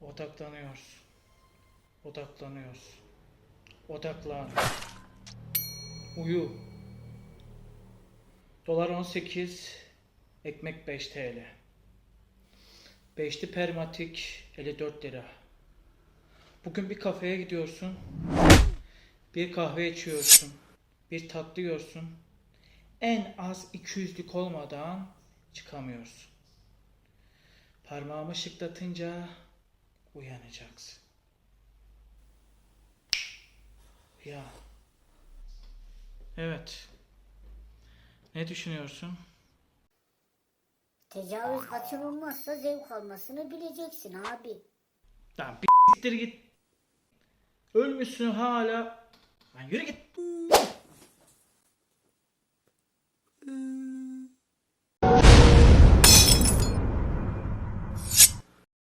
Odaklanıyoruz. Odaklanıyoruz. Odaklan. Uyu. Dolar 18, ekmek 5 TL. Beşli permatik 54 lira. Bugün bir kafeye gidiyorsun. Bir kahve içiyorsun. Bir tatlı yiyorsun. En az 200'lük olmadan çıkamıyorsun. Parmağımı şıklatınca uyanacaksın. Ya. Evet. Ne düşünüyorsun? Tecavüz kaçınılmazsa zevk almasını bileceksin abi. Lan bir siktir git. Ölmüşsün hala. Lan yürü git.